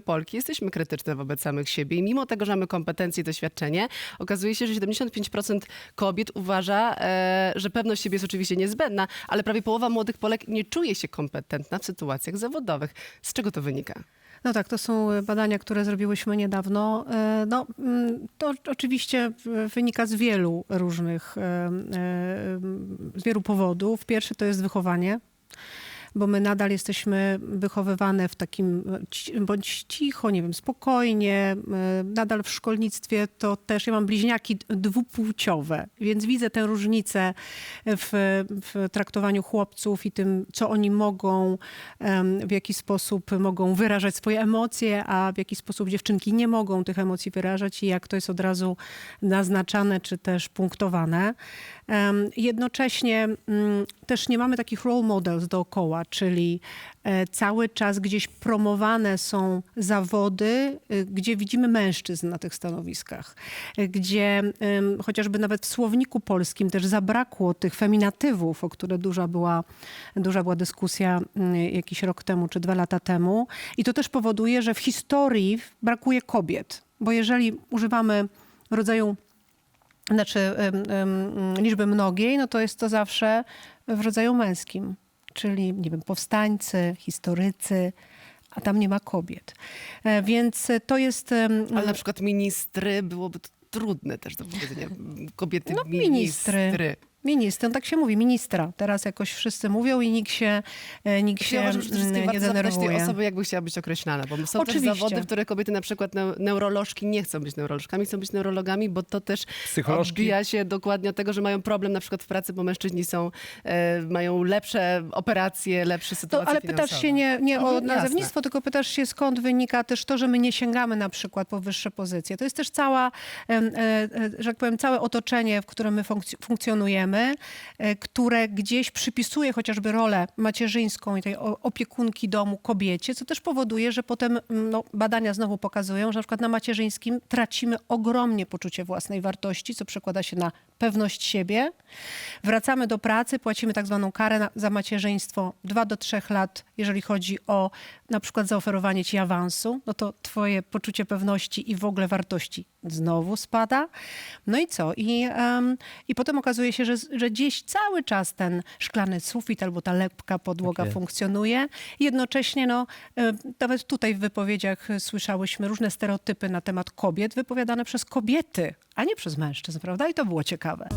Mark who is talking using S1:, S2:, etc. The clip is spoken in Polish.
S1: Polki jesteśmy krytyczne wobec samych siebie i mimo tego, że mamy kompetencje i doświadczenie, okazuje się, że 75% kobiet uważa, e, że pewność siebie jest oczywiście niezbędna, ale prawie połowa młodych Polek nie czuje się kompetentna w sytuacjach zawodowych. Z czego to wynika?
S2: No tak, to są e, badania, które zrobiłyśmy niedawno. E, No, mm, to oczywiście e, wynika z wielu różnych, z wielu powodów. Pierwszy to jest wychowanie. Bo my nadal jesteśmy wychowywane w takim bądź cicho, nie wiem, spokojnie. e, Nadal w szkolnictwie to też, ja mam bliźniaki dwupłciowe, więc widzę tę różnicę w, w traktowaniu chłopców i tym, co oni mogą, w jaki sposób mogą wyrażać swoje emocje, a w jaki sposób dziewczynki nie mogą tych emocji wyrażać i jak to jest od razu naznaczane czy też punktowane. Jednocześnie mm, też nie mamy takich role models dookoła, czyli e, cały czas gdzieś promowane są zawody, y, gdzie widzimy mężczyzn na tych stanowiskach, y, gdzie chociażby nawet w słowniku polskim też zabrakło tych feminatywów, o które duża była, duża była dyskusja mm, jakiś rok temu czy dwa lata temu. I to też powoduje, że w historii brakuje kobiet, bo jeżeli używamy rodzaju znaczy liczby mnogiej, no to jest to zawsze w rodzaju męskim, czyli nie wiem, powstańcy, historycy, a tam nie ma kobiet. E, Więc to jest
S1: Ale na przykład ministry byłoby to trudne też do powiedzenia. Kobiety
S2: No, ministry.
S1: ministry.
S2: Minister, no tak się mówi, ministra. Teraz jakoś wszyscy mówią i nikt się, e, nikt się
S1: Ja uważam, że
S2: nie
S1: tej osoby, jakby chciała być określana, bo są
S2: Oczywiście.
S1: też zawody, w których kobiety na przykład neu- neurolożki nie chcą być neurolożkami, chcą być neurologami, bo to też
S3: Psycholożki.
S1: odbija się dokładnie od tego, że mają problem na przykład w pracy, bo mężczyźni są, e, mają lepsze operacje, lepsze sytuacje
S2: To, ale
S1: finansowe.
S2: pytasz się nie, nie o
S1: Mhm, jasne.
S2: nazewnictwo, tylko pytasz się skąd wynika też to, że my nie sięgamy na przykład po wyższe pozycje. To jest też cała, e, e, że tak powiem, całe otoczenie, w którym my funkc- funkcjonujemy, e, które gdzieś przypisuje chociażby rolę macierzyńską i tej opiekunki domu kobiecie, co też powoduje, że potem mm, no, badania znowu pokazują, że na przykład na macierzyńskim tracimy ogromnie poczucie własnej wartości, co przekłada się na pewność siebie. Wracamy do pracy, płacimy tak zwaną karę na, za macierzyństwo 2 do 3 lat, jeżeli chodzi o na przykład zaoferowanie ci awansu, no to twoje poczucie pewności i w ogóle wartości znowu spada. No i co? I, em, i potem okazuje się, że, że gdzieś cały czas ten szklany sufit albo ta lepka podłoga
S3: Tak jest.
S2: funkcjonuje. Jednocześnie, no, nawet tutaj w wypowiedziach słyszałyśmy różne stereotypy na temat kobiet wypowiadane przez kobiety, a nie przez mężczyzn, prawda? I to było ciekawe.